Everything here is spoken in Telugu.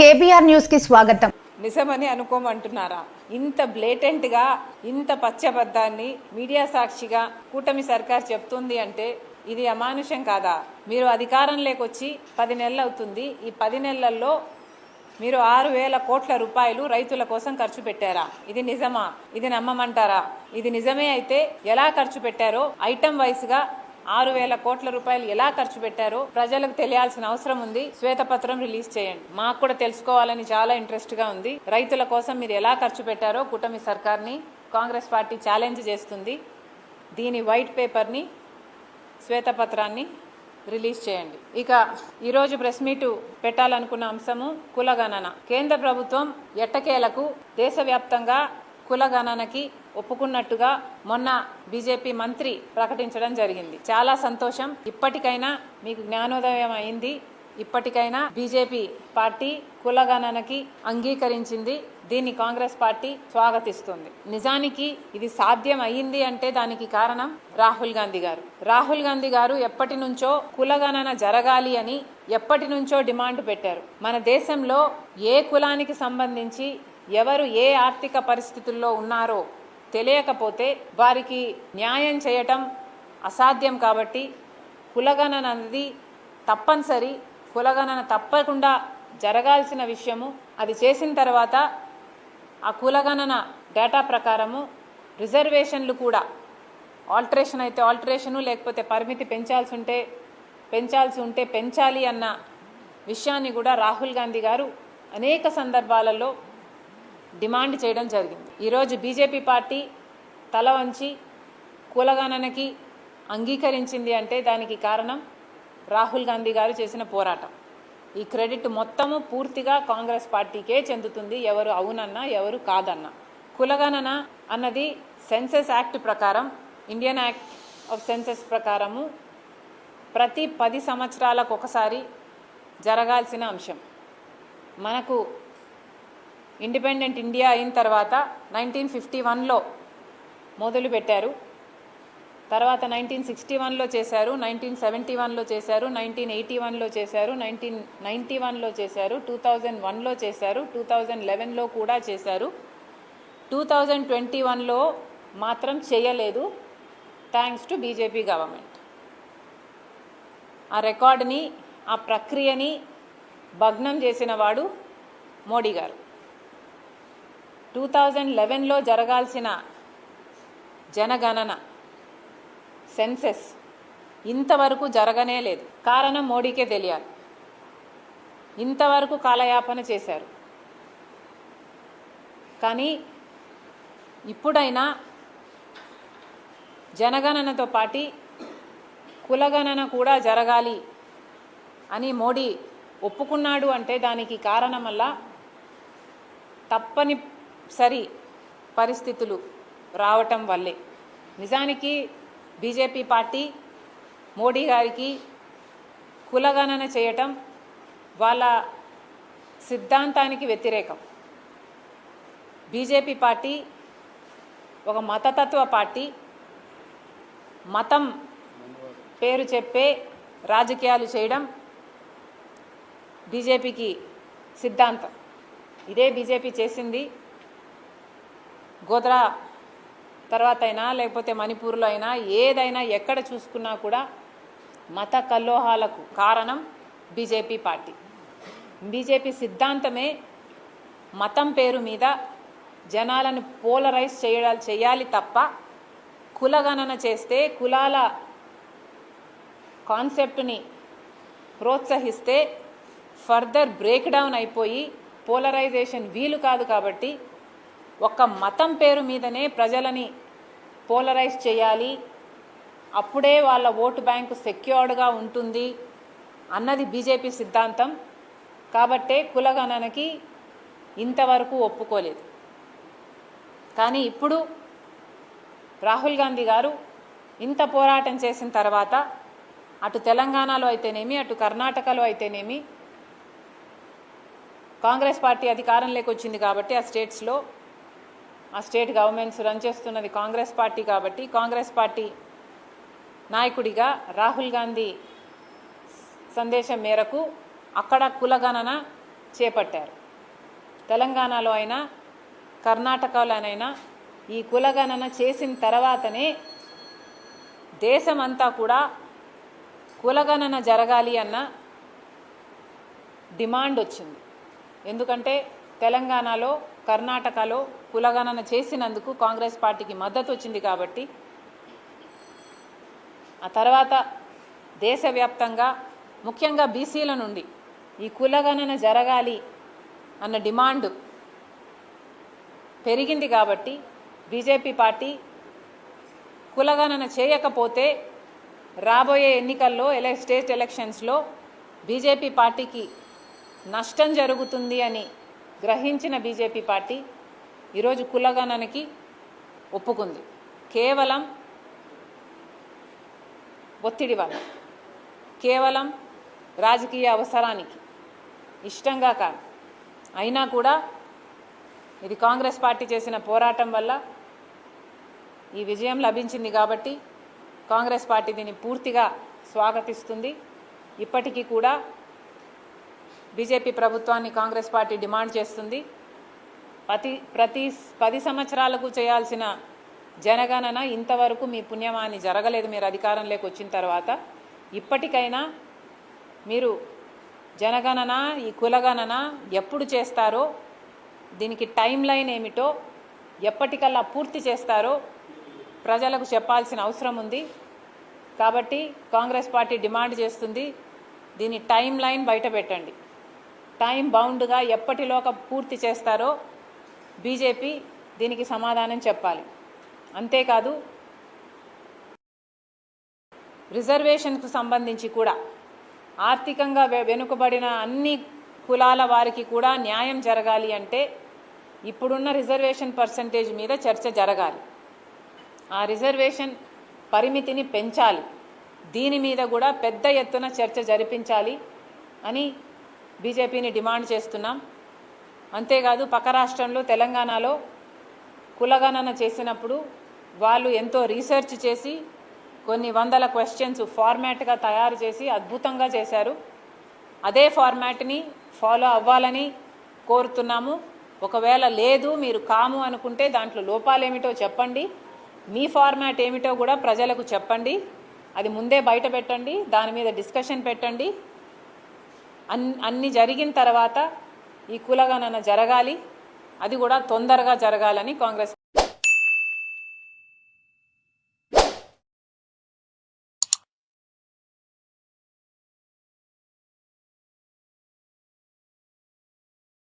కేబీఆర్ న్యూస్కి స్వాగతం. నిజమని అనుకోమంటున్నారా? ఇంత బ్లేటెంట్గా ఇంత పచ్చబద్దాన్ని మీడియా సాక్షిగా కూటమి సర్కార్ చెప్తుంది అంటే ఇది అమానుషం కాదా? మీరు అధికారంలోకి వచ్చి పది నెలలు అవుతుంది ఈ పది నెలల్లో మీరు ఆరు వేల కోట్ల రూపాయలు రైతుల కోసం ఖర్చు పెట్టారా? ఇది నిజమా? ఇది నమ్మమంటారా? ఇది నిజమే అయితే ఎలా ఖర్చు పెట్టారో ఐటమ్ వైస్గా ఆరు వేల కోట్ల రూపాయలు ఎలా ఖర్చు పెట్టారో ప్రజలకు తెలియాల్సిన అవసరం ఉంది. శ్వేతపత్రం రిలీజ్ చేయండి. మాకు కూడా తెలుసుకోవాలని చాలా ఇంట్రెస్ట్గా ఉంది. రైతుల కోసం మీరు ఎలా ఖర్చు పెట్టారో కూటమి సర్కార్ని కాంగ్రెస్ పార్టీ ఛాలెంజ్ చేస్తుంది. దీని వైట్ పేపర్ని శ్వేతపత్రాన్ని రిలీజ్ చేయండి. ఇక ఈరోజు ప్రెస్ మీటు పెట్టాలనుకున్న అంశము కులగణన కేంద్ర ప్రభుత్వం ఎట్టకేలకు దేశవ్యాప్తంగా కులగణనకి ఒప్పుకున్నట్టుగా మొన్న బీజేపీ మంత్రి ప్రకటించడం జరిగింది. చాలా సంతోషం. ఇప్పటికైనా మీకు జ్ఞానోదయం అయింది. ఇప్పటికైనా బీజేపీ పార్టీ కులగణనకి అంగీకరించింది. దీన్ని కాంగ్రెస్ పార్టీ స్వాగతిస్తుంది. నిజానికి ఇది సాధ్యం అయ్యింది అంటే దానికి కారణం రాహుల్ గాంధీ గారు. రాహుల్ గాంధీ గారు ఎప్పటి నుంచో కులగణన జరగాలి అని ఎప్పటి నుంచో డిమాండ్ పెట్టారు. మన దేశంలో ఏ కులానికి సంబంధించి ఎవరు ఏ ఆర్థిక పరిస్థితుల్లో ఉన్నారో తెలియకపోతే వారికి న్యాయం చేయటం అసాధ్యం కాబట్టి కులగణన అనేది తప్పనిసరి. కులగణన తప్పకుండా జరగాల్సిన విషయము. అది చేసిన తర్వాత ఆ కులగణన డేటా ప్రకారము రిజర్వేషన్లు కూడా ఆల్టరేషన్ అయితే ఆల్టరేషను లేకపోతే పరిమితి పెంచాల్సి ఉంటే పెంచాల్సి ఉంటే పెంచాలి అన్న విషయాన్ని కూడా రాహుల్ గాంధీ గారు అనేక సందర్భాలలో డిమాండ్ చేయడం జరిగింది. ఈరోజు బీజేపీ పార్టీ తల వంచి కులగణనకి అంగీకరించింది అంటే దానికి కారణం రాహుల్ గాంధీ గారు చేసిన పోరాటం. ఈ క్రెడిట్ మొత్తము పూర్తిగా కాంగ్రెస్ పార్టీకే చెందుతుంది. ఎవరు అవునన్నా ఎవరు కాదన్నా. కులగణన అన్నది సెన్సెస్ యాక్ట్ ప్రకారం ఇండియన్ యాక్ట్ ఆఫ్ సెన్సెస్ ప్రకారము ప్రతి పది సంవత్సరాలకు ఒకసారి జరగాల్సిన అంశం. మనకు ఇండిపెండెంట్ ఇండియా అయిన తర్వాత నైన్టీన్ ఫిఫ్టీ వన్లో మొదలుపెట్టారు. తర్వాత నైన్టీన్ సిక్స్టీ వన్లో చేశారు నైన్టీన్ సెవెంటీ వన్లో చేశారు నైన్టీన్ ఎయిటీ వన్లో చేశారు నైన్టీన్ నైంటీ వన్లో చేశారు టూ థౌజండ్ వన్లో చేశారు టూ థౌజండ్ లెవెన్లో కూడా చేశారు. టూ థౌజండ్ ట్వంటీ వన్లో మాత్రం చేయలేదు థ్యాంక్స్ టు బీజేపీ గవర్నమెంట్ ఆ రికార్డుని ఆ ప్రక్రియని భగ్నం చేసిన వాడు మోడీ గారు. టూ థౌజండ్ లెవెన్లో జరగాల్సిన జనగణన సెన్సెస్ ఇంతవరకు జరగనే లేదు. కారణం మోడీకే తెలియాలి. ఇంతవరకు కాలయాపన చేశారు. కానీ ఇప్పుడైనా జనగణనతో పాటి కులగణన కూడా జరగాలి అని మోడీ ఒప్పుకున్నాడు అంటే దానికి కారణమల్లా తప్పని సరి పరిస్థితులు రావటం వల్లే. నిజానికి బీజేపీ పార్టీ మోడీ గారికి కులగణన చేయటం వాళ్ళ సిద్ధాంతానికి వ్యతిరేకం. బీజేపీ పార్టీ ఒక మతతత్వ పార్టీ. మతం పేరు చెప్పే రాజకీయాలు చేయడం బీజేపీకి సిద్ధాంతం. ఇదే బీజేపీ చేసింది గోద్రా తర్వాత అయినా లేకపోతే మణిపూర్లో అయినా ఏదైనా ఎక్కడ చూసుకున్నా కూడా మత కల్లోహాలకు కారణం బీజేపీ పార్టీ. బీజేపీ సిద్ధాంతమే మతం పేరు మీద జనాలను పోలరైజ్ చేయాలి చేయాలి తప్ప కులగణన చేస్తే కులాల కాన్సెప్ట్ని ప్రోత్సహిస్తే ఫర్దర్ బ్రేక్ డౌన్ అయిపోయి పోలరైజేషన్ వీలు కాదు కాబట్టి ఒక్క మతం పేరు మీదనే ప్రజలని పోలరైజ్ చేయాలి. అప్పుడే వాళ్ళ ఓటు బ్యాంకు సెక్యూర్డ్గా ఉంటుంది అన్నది బీజేపీ సిద్ధాంతం. కాబట్టే కులగణనకి ఇంతవరకు ఒప్పుకోలేదు. కానీ ఇప్పుడు రాహుల్ గాంధీ గారు ఇంత పోరాటం చేసిన తర్వాత అటు తెలంగాణలో అయితేనేమి అటు కర్ణాటకలో అయితేనేమి కాంగ్రెస్ పార్టీ అధికారంలోకి వచ్చింది కాబట్టి ఆ స్టేట్స్లో ఆ స్టేట్ గవర్నమెంట్స్ రన్ చేస్తున్నది కాంగ్రెస్ పార్టీ కాబట్టి కాంగ్రెస్ పార్టీ నాయకుడిగా రాహుల్ గాంధీ సందేశం మేరకు అక్కడ కులగణన చేపట్టారు. తెలంగాణలో అయినా కర్ణాటకలోనైనా ఈ కులగణన చేసిన తర్వాతనే దేశమంతా కూడా కులగణన జరగాలి అన్న డిమాండ్ వచ్చింది. ఎందుకంటే తెలంగాణలో కర్ణాటకలో కులగణన చేసినందుకు కాంగ్రెస్ పార్టీకి మద్దతు వచ్చింది కాబట్టి ఆ తర్వాత దేశవ్యాప్తంగా ముఖ్యంగా బీసీల నుండి ఈ కులగణన జరగాలి అన్న డిమాండ్ పెరిగింది కాబట్టి బీజేపీ పార్టీ కులగణన చేయకపోతే రాబోయే ఎన్నికల్లో ఎలక్ స్టేట్ ఎలక్షన్స్లో బీజేపీ పార్టీకి నష్టం జరుగుతుంది అని గ్రహించిన బీజేపీ పార్టీ ఈరోజు కులగణనకి ఒప్పుకుంది. కేవలం ఒత్తిడి వల్ల కేవలం రాజకీయ అవసరానికి ఇష్టంగా కాదు. అయినా కూడా ఇది కాంగ్రెస్ పార్టీ చేసిన పోరాటం వల్ల ఈ విజయం లభించింది కాబట్టి కాంగ్రెస్ పార్టీ దీన్ని పూర్తిగా స్వాగతిస్తుంది. ఇప్పటికీ కూడా బీజేపీ ప్రభుత్వాన్ని కాంగ్రెస్ పార్టీ డిమాండ్ చేస్తుంది. ప్రతి ప్రతి పది సంవత్సరాలకు చేయాల్సిన జనగణన ఇంతవరకు మీ పుణ్యమాని జరగలేదు మీరు అధికారంలోకి వచ్చిన తర్వాత. ఇప్పటికైనా మీరు జనగణన ఈ కులగణన ఎప్పుడు చేస్తారో దీనికి టైం లైన్ ఏమిటో ఎప్పటికల్లా పూర్తి చేస్తారో ప్రజలకు చెప్పాల్సిన అవసరం ఉంది. కాబట్టి కాంగ్రెస్ పార్టీ డిమాండ్ చేస్తుంది దీని టైం లైన్ బయట పెట్టండి. టైం బౌండ్గా ఎప్పటిలోక పూర్తి చేస్తారో బీజేపీ దీనికి సమాధానం చెప్పాలి. అంతేకాదు రిజర్వేషన్కు సంబంధించి కూడా ఆర్థికంగా వె- వెనుకబడిన అన్ని కులాల వారికి కూడా న్యాయం జరగాలి అంటే ఇప్పుడున్న రిజర్వేషన్ పర్సంటేజ్ మీద చర్చ జరగాలి. ఆ రిజర్వేషన్ పరిమితిని పెంచాలి. దీని మీద కూడా పెద్ద ఎత్తున చర్చ జరిపించాలి అని బీజేపీని డిమాండ్ చేస్తున్నాం. అంతేకాదు పక్క రాష్ట్రంలో తెలంగాణలో కులగణన చేసినప్పుడు వాళ్ళు ఎంతో రీసెర్చ్ చేసి కొన్ని వందల క్వశ్చన్స్ ఫార్మాట్గా తయారు చేసి అద్భుతంగా చేశారు. అదే ఫార్మాట్ని ఫాలో అవ్వాలని కోరుతున్నాము. ఒకవేళ లేదు మీరు కాము అనుకుంటే దాంట్లో లోపాలేమిటో చెప్పండి. మీ ఫార్మాట్ ఏమిటో కూడా ప్రజలకు చెప్పండి. అది ముందే బయట పెట్టండి దాని మీద డిస్కషన్ పెట్టండి. అన్ అన్ని జరిగిన తర్వాత ఈ కులగణన జరగాలి. అది కూడా తొందరగా జరగాలని కాంగ్రెస్